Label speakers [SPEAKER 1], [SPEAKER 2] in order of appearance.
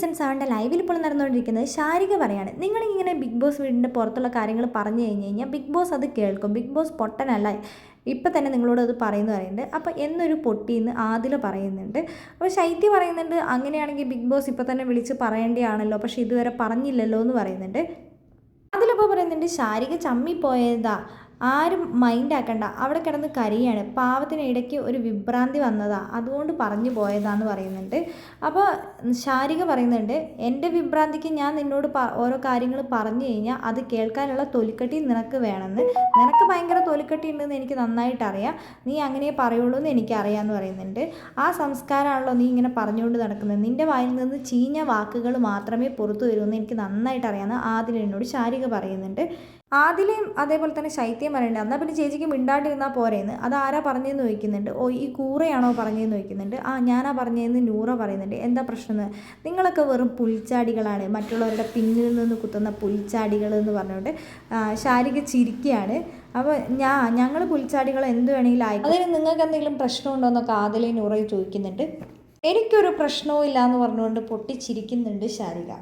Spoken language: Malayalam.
[SPEAKER 1] ഇന്നസെൻസ് സെവന്റെ ലൈവിൽ ഇപ്പോൾ നടന്നുകൊണ്ടിരിക്കുന്നത് ശാരിക പറയാണ്. നിങ്ങളിങ്ങനെ ബിഗ് ബോസ് വീടിന്റെ പുറത്തുള്ള കാര്യങ്ങൾ പറഞ്ഞു കഴിഞ്ഞ് കഴിഞ്ഞാൽ ബിഗ് ബോസ് അത് കേൾക്കും. ബിഗ് ബോസ് പൊട്ടനല്ല. ഇപ്പം തന്നെ നിങ്ങളോട് അത് പറയുന്നു പറയുന്നുണ്ട്. അപ്പോൾ എന്നൊരു പൊട്ടിയെന്ന് ആദില പറയുന്നുണ്ട്. അപ്പോൾ ശൈത്യ പറയുന്നുണ്ട് അങ്ങനെയാണെങ്കിൽ ബിഗ് ബോസ് ഇപ്പം തന്നെ വിളിച്ച് പറയേണ്ടതാണല്ലോ പക്ഷേ ഇതുവരെ പറഞ്ഞില്ലല്ലോ എന്ന് പറയുന്നുണ്ട്. അതിലപ്പോൾ പറയുന്നുണ്ട് ശാരിക ചമ്മിപ്പോയതാ. ആരും മൈൻഡ് ആക്കണ്ട. അവിടെ കിടന്ന് കരയാണ്. പാവത്തിന് ഇടയ്ക്ക് ഒരു വിഭ്രാന്തി വന്നതാ. അതുകൊണ്ട് പറഞ്ഞു പോയതാന്ന് പറയുന്നുണ്ട്. അപ്പോൾ ശാരിക പറയുന്നുണ്ട് എന്റെ വിഭ്രാന്തിക്ക് ഞാൻ നിന്നോട് ഓരോ കാര്യങ്ങൾ പറഞ്ഞു കഴിഞ്ഞാൽ അത് കേൾക്കാനുള്ള തൊലിക്കട്ടി നിനക്ക് വേണമെന്ന്. നിനക്ക് ഭയങ്കര തൊലിക്കട്ടി ഉണ്ടെന്ന് എനിക്ക് നന്നായിട്ട് അറിയാം നീ അങ്ങനെ പറയുള്ളൂ എന്ന് എനിക്കറിയാമെന്ന് പറയുന്നുണ്ട്. ആ സംസ്കാരമാണല്ലോ നീ ഇങ്ങനെ പറഞ്ഞുകൊണ്ട് നടക്കുന്നത് നിന്റെ വായിൽ നിന്ന് ചീഞ്ഞ വാക്കുകൾ മാത്രമേ പുറത്തു വരുമെന്ന് എനിക്ക് നന്നായിട്ട് അറിയാമെന്ന് ആദിലിനോട് ശാരിക പറയുന്നുണ്ട്. ആദിലയും അതേപോലെ തന്നെ ശൈത്യം പറയുന്നുണ്ട് എന്നാൽ പിന്നെ ചേച്ചിക്ക് മിണ്ടാണ്ടിരുന്നാൽ പോരേന്ന്. അത് ആരാ പറഞ്ഞതെന്ന് ചോദിക്കുന്നുണ്ട്. ഓ ഈ കൂറയാണോ പറഞ്ഞതെന്ന് ചോദിക്കുന്നുണ്ട്. ആ ഞാനാ പറഞ്ഞതെന്ന് നൂറ പറയുന്നുണ്ട്. എന്താ പ്രശ്നം നിങ്ങളൊക്കെ വെറും പുൽച്ചാടികളാണ്. മറ്റുള്ളവരുടെ പിന്നിൽ നിന്ന് കുത്തുന്ന പുൽച്ചാടികൾ എന്ന് പറഞ്ഞുകൊണ്ട് ശാരിക ചിരിക്കുകയാണ്. അപ്പോൾ ഞാ ഞങ്ങൾ പുൽച്ചാടികൾ എന്ത് വേണമെങ്കിലും ആയി അതിന് നിങ്ങൾക്ക് എന്തെങ്കിലും പ്രശ്നമുണ്ടോ എന്നൊക്കെ ആദ്യം നൂറ ചോദിക്കുന്നുണ്ട്. എനിക്കൊരു പ്രശ്നവും ഇല്ല എന്ന് പറഞ്ഞുകൊണ്ട് പൊട്ടിച്ചിരിക്കുന്നുണ്ട് ശാരിക.